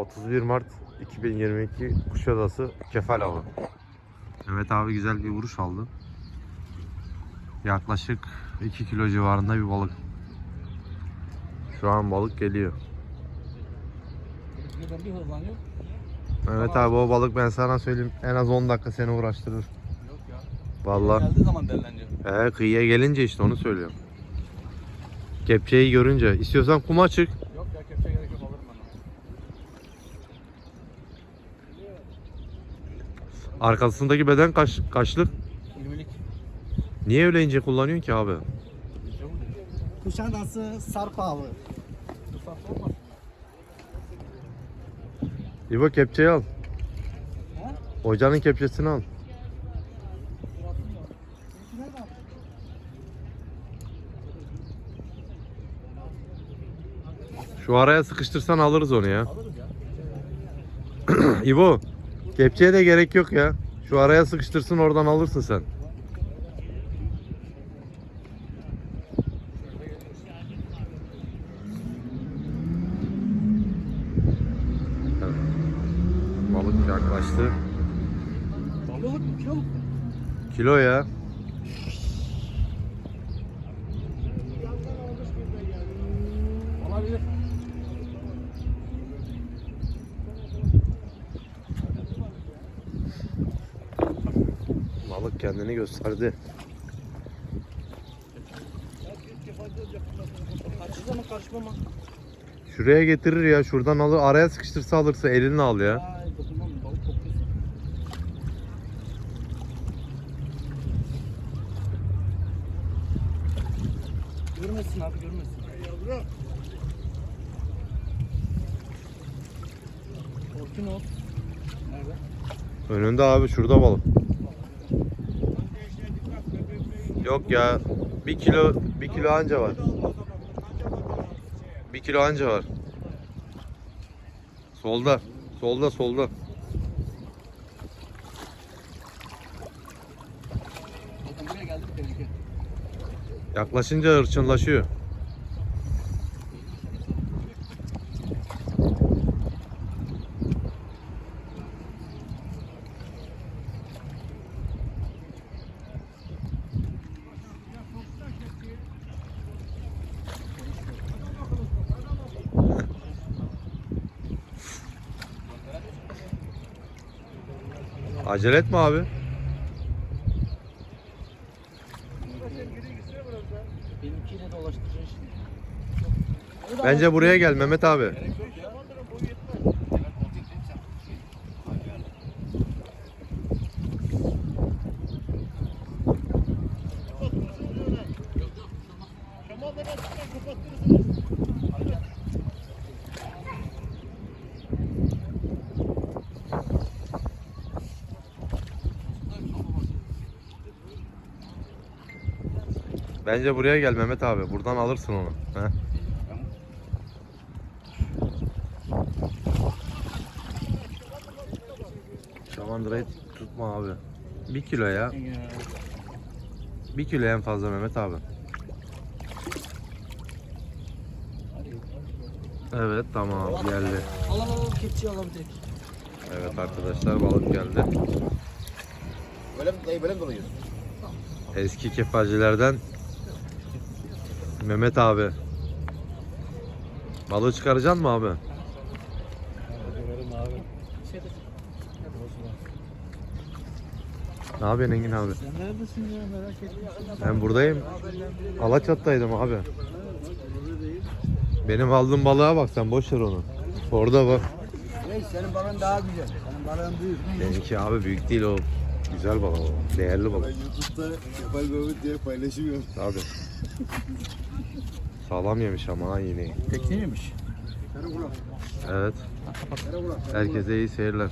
31 Mart 2022 Kuşadası Kefal Avı. Evet abi güzel bir vuruş aldı. Yaklaşık 2 kilo civarında bir balık. Şu an balık geliyor. Evet abi o balık ben sana söyleyeyim en az 10 dakika seni uğraştırır. Vallahi. Geldiği zaman derleniyor. He kıyıya gelince işte onu söylüyorum. Kepçeyi görünce. istiyorsan kuma çık. Yok ya kepçe gerek yok alırım ben onu. Arkasındaki beden kaç, kaçlık? 20'lik. Niye öyle ince kullanıyorsun ki abi? Kuşadası Sarp olmaz. İbo kepçeyi al. Hocanın kepçesini al. Şu araya sıkıştırsan alırız onu ya. Alırız ya. İbo, kepçeye de gerek yok ya. Şu araya sıkıştırsın oradan alırsın sen. Balık yaklaştı. Balık? Kilo? Kilo ya. Olabilir. Balık kendini gösterdi. Şuraya getirir ya. Şuradan alır. Araya sıkıştırsa alırsa elini al ya. Görmesin abi görmesin. Yavrum. Orkin ol. Nerede? Önünde abi şurada balık. Yok ya. Bir kilo bir kilo anca var. Bir kilo anca var. Solda. Solda solda. Yaklaşınca hırçınlaşıyor. Acele etme abi. Benimkiyle dolaştıracağız şimdi. Bence buraya gel Mehmet abi. Bence buraya gel Mehmet abi. Buradan alırsın onu. Heh. Şamandırayı tutma abi. Bir kilo ya. Bir kilo en fazla Mehmet abi. Evet tamam geldi. Al al al kepçeyi alalım direkt. Evet arkadaşlar balık geldi. Böyle mi dayı böyle mi dolayıyorsun? Eski kefalcilerden Mehmet abi. Balığı çıkaracaksın mı abi? Şeyde. Ne yapıyorsun Engin abi? Sen neredesin ya merak ettim. Ben buradayım. Alaçat'taydım abi. Benim aldığım balığa bak sen boş ver onu. Orada bak. Hey, senin balığın daha güzel. Senin balığın büyük. Benimki abi büyük değil o. Güzel balık o. Değerli balık. YouTube'da Kefal Mehmet diye paylaşmıyorum. Abi. Sağlam yemiş ama ha iğneyi. Tekne miymiş? Evet. Herkese iyi seyirler.